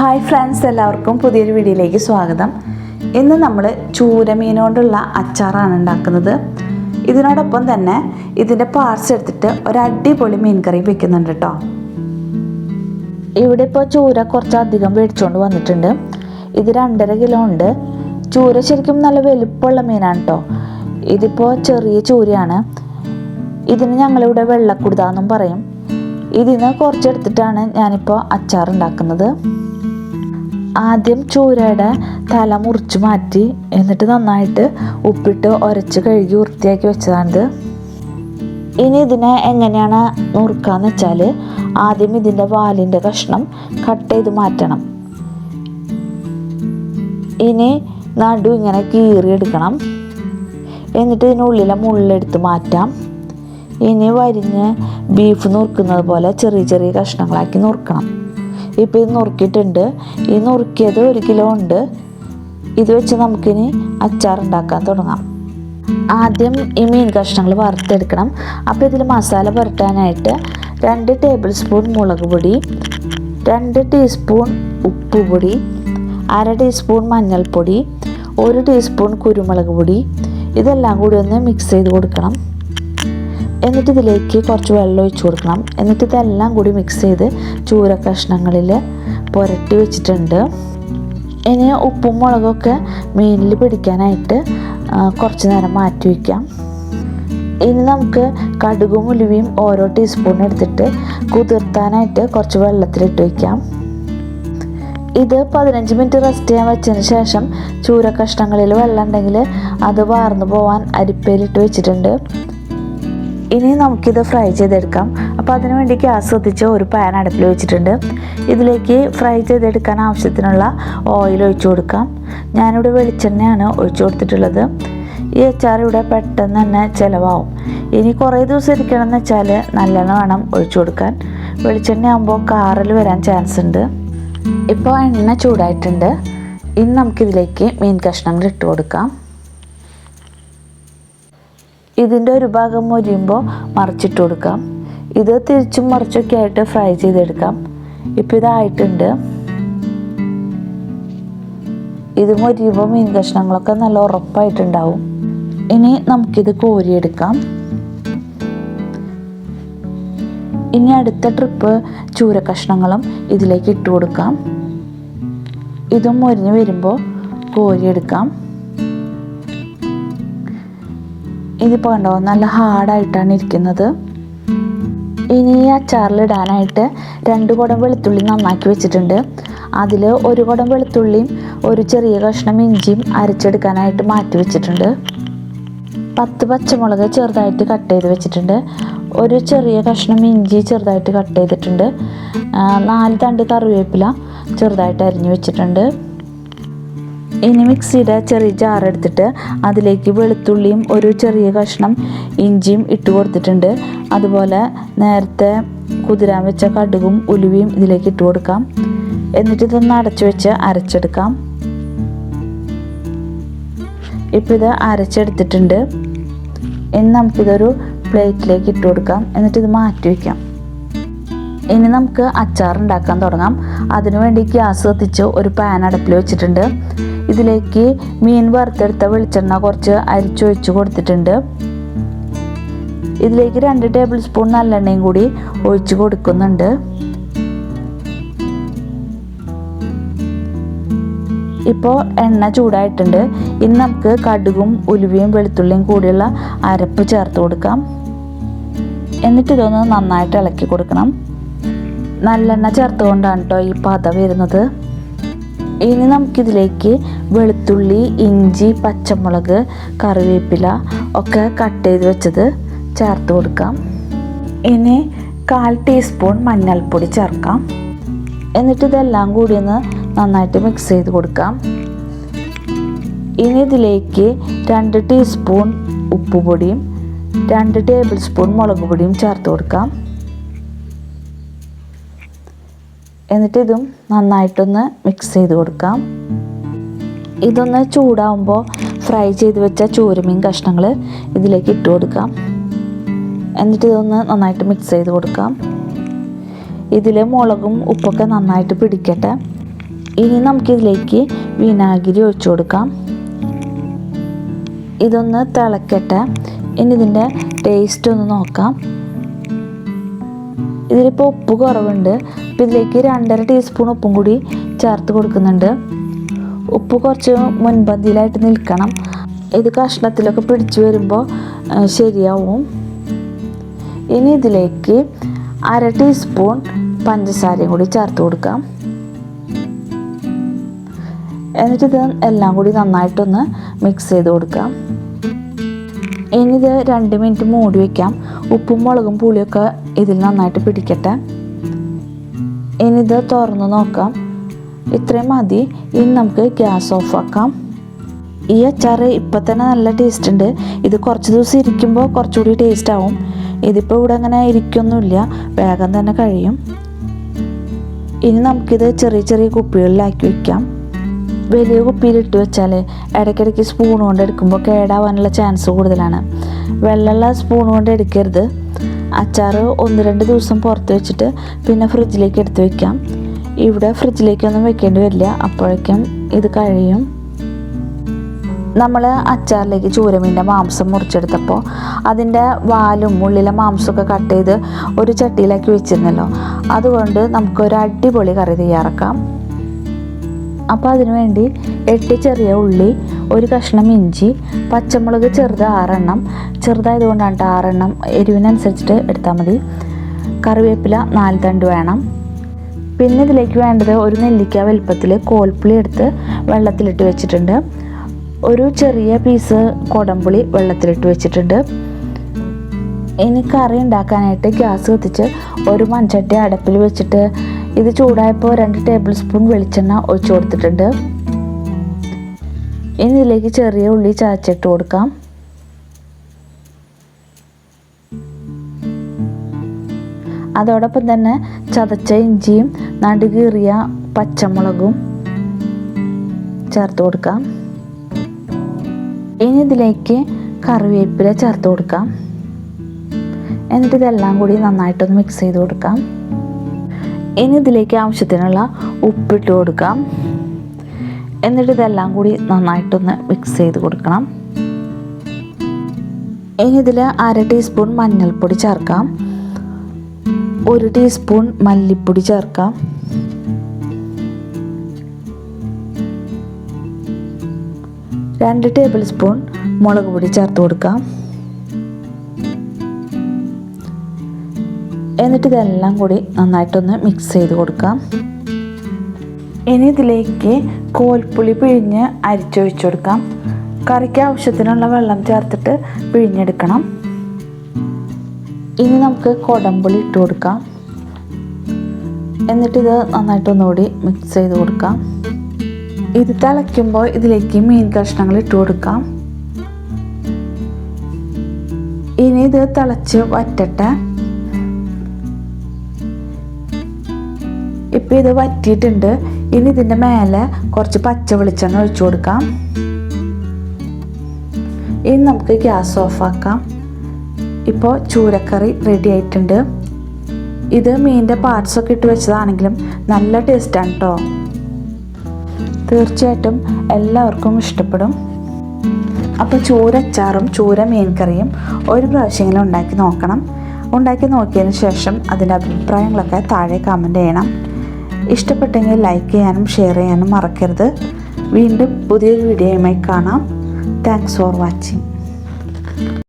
Hi friends എല്ലാവർക്കും പുതിയൊരു വീഡിയോയിലേക്ക് സ്വാഗതം. ഇന്ന് നമ്മൾ ചൂരമീനോണ്ടുള്ള അച്ചാറാണ് ഉണ്ടാക്കുന്നത്. ഇതിനോടൊപ്പം തന്നെ ഇതിന്റെ പാർട്സ് എടുത്തിട്ട് ഒരു അടിപൊളി മീൻ കറി വെക്കുന്നുണ്ട് കേട്ടോ ഇവിടെ ഇപ്പോൾ ചൂര കുറച്ചധികം മേടിച്ചുകൊണ്ട് വന്നിട്ടുണ്ട്. ഇത് രണ്ടര കിലോ ഉണ്ട്. ചൂര ശരിക്കും നല്ല വലുപ്പമുള്ള മീനാണ് കേട്ടോ ഇതിപ്പോൾ ചെറിയ ചൂരയാണ്. ഇതിന് ഞങ്ങളിവിടെ വെള്ളക്കുടുതാന്നും പറയും. ഇതിന് കുറച്ചെടുത്തിട്ടാണ് ഞാനിപ്പോൾ അച്ചാർ ഉണ്ടാക്കുന്നത് ആദ്യം ചൂരയുടെ തല മുറിച്ച് മാറ്റി എന്നിട്ട് നന്നായിട്ട് ഉപ്പിട്ട് ഉരച്ച് കഴുകി വൃത്തിയാക്കി വെച്ചതാണിത്. ഇനി ഇതിനെ എങ്ങനെയാണ് നുറുക്കാന്ന് വെച്ചാൽ ആദ്യം ഇതിന്റെ വാലിന്റെ കഷ്ണം കട്ട് ചെയ്ത് മാറ്റണം. ഇനി നടു ഇങ്ങനെ കീറി എടുക്കണം. എന്നിട്ട് ഇതിനുള്ളിലെ മുള്ളെടുത്ത് മാറ്റാം. ഇനി വരിഞ്ഞ് ബീഫ് നുറുക്കുന്നത് പോലെ ചെറിയ ചെറിയ കഷ്ണങ്ങളാക്കി നുറുക്കണം. ഇപ്പോൾ ഇത് നുറുക്കിയിട്ടുണ്ട്. ഈ നുറുക്കിയത് ഒരു കിലോ ഉണ്ട്. ഇത് വെച്ച് നമുക്കിനി അച്ചാർ ഉണ്ടാക്കാൻ തുടങ്ങാം. ആദ്യം ഈ മീൻ കഷ്ണങ്ങൾ വറുത്തെടുക്കണം. അപ്പോൾ ഇതിൽ മസാല പുരട്ടാനായിട്ട് രണ്ട് ടേബിൾ സ്പൂൺ മുളക് പൊടി രണ്ട് ടീസ്പൂൺ ഉപ്പുപൊടി അര ടീസ്പൂൺ മഞ്ഞൾപ്പൊടി ഒരു ടീസ്പൂൺ കുരുമുളക് പൊടി. ഇതെല്ലാം കൂടി ഒന്ന് മിക്സ് ചെയ്ത് കൊടുക്കണം. എന്നിട്ട് ഇതിലേക്ക് കുറച്ച് വെള്ളം ഒഴിച്ചു കൊടുക്കണം. എന്നിട്ട് ഇതെല്ലാം കൂടി മിക്സ് ചെയ്ത് ചൂര കഷ്ണങ്ങളിൽ പുരട്ടി വെച്ചിട്ടുണ്ട്. ഇനി ഉപ്പും മുളകൊക്കെ മീനിൽ പിടിക്കാനായിട്ട് കുറച്ച് നേരം മാറ്റി വയ്ക്കാം ഇനി നമുക്ക് കടുകും ഉലുവയും ഓരോ ടീസ്പൂൺ എടുത്തിട്ട് കുതിർത്താനായിട്ട് കുറച്ച് വെള്ളത്തിലിട്ട് വയ്ക്കാം ഇത് പതിനഞ്ച് മിനിറ്റ് റെസ്റ്റ് ചെയ്യാൻ വെച്ചതിന് ശേഷം ചൂര കഷ്ണങ്ങളിൽ വെള്ളം ഉണ്ടെങ്കിൽ അത് വാർന്നു പോവാൻ അരിപ്പയിലിട്ട് വെച്ചിട്ടുണ്ട്. ഇനി നമുക്കിത് ഫ്രൈ ചെയ്തെടുക്കാം. അപ്പോൾ അതിനു വേണ്ടി ഗ്യാസ് കത്തിച്ച് ഒരു പാൻ അടുപ്പിൽ വെച്ചിട്ടുണ്ട്. ഇതിലേക്ക് ഫ്രൈ ചെയ്തെടുക്കാൻ ആവശ്യത്തിനുള്ള ഓയിൽ ഒഴിച്ചു കൊടുക്കാം. ഞാനിവിടെ വെളിച്ചെണ്ണയാണ് ഒഴിച്ചു കൊടുത്തിട്ടുള്ളത്. ഈ അച്ചാർ ഇവിടെ പെട്ടെന്ന് തന്നെ ചിലവാകും. ഇനി കുറേ ദിവസം ഇരിക്കണം എന്ന് വെച്ചാൽ നല്ലെണ്ണ വേണം ഒഴിച്ചു കൊടുക്കാൻ. വെളിച്ചെണ്ണ ആകുമ്പോൾ കാറിൽ വരാൻ ചാൻസ് ഉണ്ട്. ഇപ്പോൾ എണ്ണ ചൂടായിട്ടുണ്ട്. ഇനി നമുക്കിതിലേക്ക് മീൻ കഷ്ണങ്ങൾ ഇട്ട് കൊടുക്കാം. ഇതിന്റെ ഒരു ഭാഗം മൊരിയുമ്പോൾ മറിച്ചിട്ട് കൊടുക്കാം. ഇത് തിരിച്ചും മറിച്ചൊക്കെ ആയിട്ട് ഫ്രൈ ചെയ്തെടുക്കാം. ഇപ്പം ഇതായിട്ടുണ്ട്. ഇത് മൊരിയുമ്പോൾ മീൻ കഷ്ണങ്ങളൊക്കെ നല്ല ഉറപ്പായിട്ടുണ്ടാവും. ഇനി നമുക്കിത് കോരിയെടുക്കാം. ഇനി അടുത്ത ട്രിപ്പ് ചൂര കഷ്ണങ്ങളും ഇതിലേക്ക് ഇട്ട് കൊടുക്കാം. ഇതും മൊരിഞ്ഞ് വരുമ്പോൾ കോരിയെടുക്കാം. ഇതിപ്പോൾ കണ്ടോ നല്ല ഹാർഡായിട്ടാണ് ഇരിക്കുന്നത്. ഇനി ഈ അച്ചാറിലിടാനായിട്ട് രണ്ട് കുടം വെളുത്തുള്ളി നന്നാക്കി വെച്ചിട്ടുണ്ട്. അതിൽ ഒരു കുടം വെളുത്തുള്ളിയും ഒരു ചെറിയ കഷ്ണം ഇഞ്ചിയും അരച്ചെടുക്കാനായിട്ട് മാറ്റി വെച്ചിട്ടുണ്ട്. പത്ത് പച്ചമുളക് ചെറുതായിട്ട് കട്ട് ചെയ്ത് വെച്ചിട്ടുണ്ട്. ഒരു ചെറിയ കഷ്ണം ഇഞ്ചി ചെറുതായിട്ട് കട്ട് ചെയ്തിട്ടുണ്ട്. നാല് തണ്ട് കറിവേപ്പില ചെറുതായിട്ട് അരിഞ്ഞു വെച്ചിട്ടുണ്ട്. ഇനി മിക്സിയുടെ ചെറിയ ജാർ എടുത്തിട്ട് അതിലേക്ക് വെളുത്തുള്ളിയും ഒരു ചെറിയ കഷ്ണം ഇഞ്ചിയും ഇട്ട് കൊടുത്തിട്ടുണ്ട്. അതുപോലെ നേരത്തെ കുതിരാൻ വെച്ച കടുകും ഉലുവയും ഇതിലേക്ക് ഇട്ട് കൊടുക്കാം. എന്നിട്ട് ഇതൊന്ന് അടച്ചു വെച്ച് അരച്ചെടുക്കാം. ഇപ്പം ഇത് അരച്ചെടുത്തിട്ടുണ്ട്. ഇനി നമുക്കിതൊരു പ്ലേറ്റിലേക്ക് ഇട്ട് കൊടുക്കാം. എന്നിട്ട് ഇത് മാറ്റി വയ്ക്കാം ഇനി നമുക്ക് അച്ചാർ ഉണ്ടാക്കാൻ തുടങ്ങാം. അതിനുവേണ്ടി ഗ്യാസ് കത്തിച്ച് ഒരു പാൻ അടുപ്പിൽ വെച്ചിട്ടുണ്ട്. ഇതിലേക്ക് മീൻ വറുത്തെടുത്ത വെളിച്ചെണ്ണ കുറച്ച് അരിച്ചൊഴിച്ച് കൊടുത്തിട്ടുണ്ട്. ഇതിലേക്ക് രണ്ട് ടേബിൾ സ്പൂൺ നല്ലെണ്ണയും കൂടി ഒഴിച്ച് കൊടുക്കുന്നുണ്ട്. ഇപ്പോൾ എണ്ണ ചൂടായിട്ടുണ്ട്. ഇനി നമുക്ക് കടുകും ഉലുവയും വെളുത്തുള്ളിയും കൂടിയുള്ള അരപ്പ് ചേർത്ത് കൊടുക്കാം. എന്നിട്ട് ഇതൊന്ന് നന്നായിട്ട് ഇളക്കി കൊടുക്കണം. നല്ലെണ്ണ ചേർത്തുകൊണ്ടാണ് കേട്ടോ ഈ പത വരുന്നത്. ഇനി നമുക്കിതിലേക്ക് വെളുത്തുള്ളി ഇഞ്ചി പച്ചമുളക് കറിവേപ്പില ഒക്കെ കട്ട് ചെയ്ത് വെച്ചത് ചേർത്ത് കൊടുക്കാം. ഇനി കാൽ ടീസ്പൂൺ മഞ്ഞൾപ്പൊടി ചേർക്കാം. എന്നിട്ട് ഇതെല്ലാം കൂടി ഒന്ന് നന്നായിട്ട് മിക്സ് ചെയ്ത് കൊടുക്കാം. ഇനി ഇതിലേക്ക് രണ്ട് ടീസ്പൂൺ ഉപ്പുപൊടിയും രണ്ട് ടേബിൾ സ്പൂൺ മുളക് പൊടിയും ചേർത്ത് കൊടുക്കാം. എന്നിട്ട് ഇതും നന്നായിട്ടൊന്ന് മിക്സ് ചെയ്ത് കൊടുക്കാം. ഇതൊന്ന് ചൂടാവുമ്പോൾ ഫ്രൈ ചെയ്ത് വെച്ച ചൂരമീൻ കഷ്ണങ്ങൾ ഇതിലേക്ക് ഇട്ട് കൊടുക്കാം. എന്നിട്ട് ഇതൊന്ന് നന്നായിട്ട് മിക്സ് ചെയ്ത് കൊടുക്കാം. ഇതിൽ മുളകും ഉപ്പൊക്കെ നന്നായിട്ട് പിടിക്കട്ടെ. ഇനി നമുക്കിതിലേക്ക് വിനാഗിരി ഒഴിച്ചു കൊടുക്കാം. ഇതൊന്ന് തിളക്കട്ടെ. ഇനി ഇതിന്റെ ടേസ്റ്റ് ഒന്ന് നോക്കാം. ഇതിലിപ്പോൾ ഉപ്പ് കുറവുണ്ട്. അപ്പോൾ ഇതിലേക്ക് രണ്ടര ടീസ്പൂൺ ഉപ്പും കൂടി ചേർത്ത് കൊടുക്കുന്നുണ്ട്. ഉപ്പ് കുറച്ച് മുൻപന്തിയിലായിട്ട് നിൽക്കണം. ഇത് കഷ്ണത്തിലൊക്കെ പിടിച്ചു വരുമ്പോൾ ശരിയാവും. ഇനി ഇതിലേക്ക് അര ടീസ്പൂൺ പഞ്ചസാരയും കൂടി ചേർത്ത് കൊടുക്കാം. എന്നിട്ട് ഇത് എല്ലാം കൂടി നന്നായിട്ടൊന്ന് മിക്സ് ചെയ്ത് കൊടുക്കാം. ഇനി ഇത് രണ്ട് മിനിറ്റ് മൂടി വയ്ക്കാം ഉപ്പും മുളകും പുളിയൊക്കെ ഇതിൽ നന്നായിട്ട് പിടിക്കട്ടെ. ഇനി ഇത് തുറന്ന് നോക്കാം. ഇത്രയും മതി. ഇനി നമുക്ക് ഗ്യാസ് ഓഫ് ആക്കാം. ഈ അച്ചാർ ഇപ്പം തന്നെ നല്ല ടേസ്റ്റ് ഉണ്ട്. ഇത് കുറച്ച് ദിവസം ഇരിക്കുമ്പോൾ കുറച്ചുകൂടി ടേസ്റ്റ് ആവും. ഇതിപ്പോൾ ഇവിടെ അങ്ങനെ ഇരിക്കൊന്നുമില്ല. വേഗം തന്നെ കഴിയും. ഇനി നമുക്കിത് ചെറിയ ചെറിയ കുപ്പികളിലാക്കി വയ്ക്കാം വലിയ കുപ്പിയിലിട്ട് വെച്ചാൽ ഇടയ്ക്കിടയ്ക്ക് സ്പൂൺ കൊണ്ട് എടുക്കുമ്പോൾ കേടാവാനുള്ള ചാൻസ് കൂടുതലാണ്. വെള്ളമുള്ള സ്പൂൺ കൊണ്ട് എടുക്കരുത്. അച്ചാർ ഒന്ന് രണ്ട് ദിവസം പുറത്ത് വെച്ചിട്ട് പിന്നെ ഫ്രിഡ്ജിലേക്ക് എടുത്ത് വെക്കാം. ഇവിടെ ഫ്രിഡ്ജിലേക്കൊന്നും വെക്കേണ്ടി വരില്ല. അപ്പോഴേക്കും ഇത് കഴിയും. നമ്മൾ അച്ചാറിലേക്ക് ചൂരമീന്റെ മാംസം മുറിച്ചെടുത്തപ്പോൾ അതിന്റെ വാലും ഉള്ളിലെ മാംസമൊക്കെ കട്ട് ചെയ്ത് ഒരു ചട്ടിയിലാക്കി വെച്ചിരുന്നല്ലോ. അതുകൊണ്ട് നമുക്കൊരു അടിപൊളി കറി തയ്യാറാക്കാം. അപ്പോൾ അതിനുവേണ്ടി എട്ട് ചെറിയ ഉള്ളി ഒരു കഷ്ണം ഇഞ്ചി പച്ചമുളക് ചെറുത് ആറെണ്ണം ചെറുതായതുകൊണ്ടാണ് ആറെണ്ണം എരിവിനനുസരിച്ചിട്ട് എടുത്താൽ മതി. കറിവേപ്പില നാല് തണ്ട് വേണം. പിന്നെ ഇതിലേക്ക് വേണ്ടത് ഒരു നെല്ലിക്ക വലുപ്പത്തിൽ കോൽപ്പുളി എടുത്ത് വെള്ളത്തിലിട്ട് വെച്ചിട്ടുണ്ട്. ഒരു ചെറിയ പീസ് കൊടംപുളി വെള്ളത്തിലിട്ട് വെച്ചിട്ടുണ്ട്. ഇനി കറി ഉണ്ടാക്കാനായിട്ട് ഗ്യാസ് കത്തിച്ച് ഒരു മൺചട്ടി അടപ്പിൽ വെച്ചിട്ട് ഇത് ചൂടായപ്പോൾ രണ്ട് ടേബിൾ സ്പൂൺ വെളിച്ചെണ്ണ ഒഴിച്ചു കൊടുത്തിട്ടുണ്ട്. ഇനി ഇതിലേക്ക് ചെറിയ ഉള്ളി ചതച്ചിട്ട് കൊടുക്കാം. അതോടൊപ്പം തന്നെ ചതച്ച ഇഞ്ചിയും നടുകീറിയ പച്ചമുളകും ചേർത്ത് കൊടുക്കാം. ഇനി ഇതിലേക്ക് കറിവേപ്പില ചേർത്ത് കൊടുക്കാം. എന്നിട്ട് ഇതെല്ലാം കൂടി നന്നായിട്ടൊന്ന് മിക്സ് ചെയ്ത് കൊടുക്കാം. ഇനി ഇതിലേക്ക് ആവശ്യത്തിനുള്ള ഉപ്പിട്ട് കൊടുക്കാം. എന്നിട്ട് ഇതെല്ലാം കൂടി നന്നായിട്ടൊന്ന് മിക്സ് ചെയ്ത് കൊടുക്കണം. ഇനി ഇതിൽ അര ടീസ്പൂൺ മഞ്ഞൾപ്പൊടി ചേർക്കാം. ഒരു ടീസ്പൂൺ മല്ലിപ്പൊടി ചേർക്കാം. രണ്ട് ടേബിൾ സ്പൂൺ മുളക് പൊടി ചേർത്ത് കൊടുക്കാം. എന്നിട്ട് ഇതെല്ലാം കൂടി നന്നായിട്ടൊന്ന് മിക്സ് ചെയ്ത് കൊടുക്കാം. ഇനി ഇതിലേക്ക് കോൽപ്പുളി പിഴിഞ്ഞ് അരിച്ചൊഴിച്ചു കൊടുക്കാം. കറിക്ക് ആവശ്യത്തിനുള്ള വെള്ളം ചേർത്തിട്ട് പിഴിഞ്ഞെടുക്കണം. ഇനി നമുക്ക് കൊടമ്പുളി ഇട്ട് കൊടുക്കാം. എന്നിട്ട് ഇത് നന്നായിട്ടൊന്നുകൂടി മിക്സ് ചെയ്ത് കൊടുക്കാം. ഇത് തിളയ്ക്കുമ്പോൾ ഇതിലേക്ക് മീൻ കഷ്ണങ്ങൾ ഇട്ട് കൊടുക്കാം. ഇനി ഇത് തിളച്ച് വറ്റട്ടെ. ഇപ്പം ഇത് വറ്റിയിട്ടുണ്ട്. ഇനി ഇതിന്റെ മേലെ കുറച്ച് പച്ച വെളിച്ചെണ്ണ ഒഴിച്ചു കൊടുക്കാം. ഇനി നമുക്ക് ഗ്യാസ് ഓഫാക്കാം ഇപ്പോൾ ചൂരക്കറി റെഡി ആയിട്ടുണ്ട്. ഇത് മീനിന്റെ പാർട്സൊക്കെ ഇട്ട് വെച്ചതാണെങ്കിലും നല്ല ടേസ്റ്റാണ് കേട്ടോ തീർച്ചയായിട്ടും എല്ലാവർക്കും ഇഷ്ടപ്പെടും. അപ്പോൾ ചൂരച്ചാറും ചൂര മീൻ കറിയും ഒരു പ്രാവശ്യമെങ്കിലും ഉണ്ടാക്കി നോക്കണം. ഉണ്ടാക്കി നോക്കിയതിന് ശേഷം അതിന്റെ അഭിപ്രായങ്ങളൊക്കെ താഴെ കമന്റ് ചെയ്യണം. ഇഷ്ടപ്പെട്ടെങ്കിൽ ലൈക്ക് ചെയ്യാനും ഷെയർ ചെയ്യാനും മറക്കരുത്. വീണ്ടും പുതിയൊരു വീഡിയോയുമായി കാണാം. Thanks for watching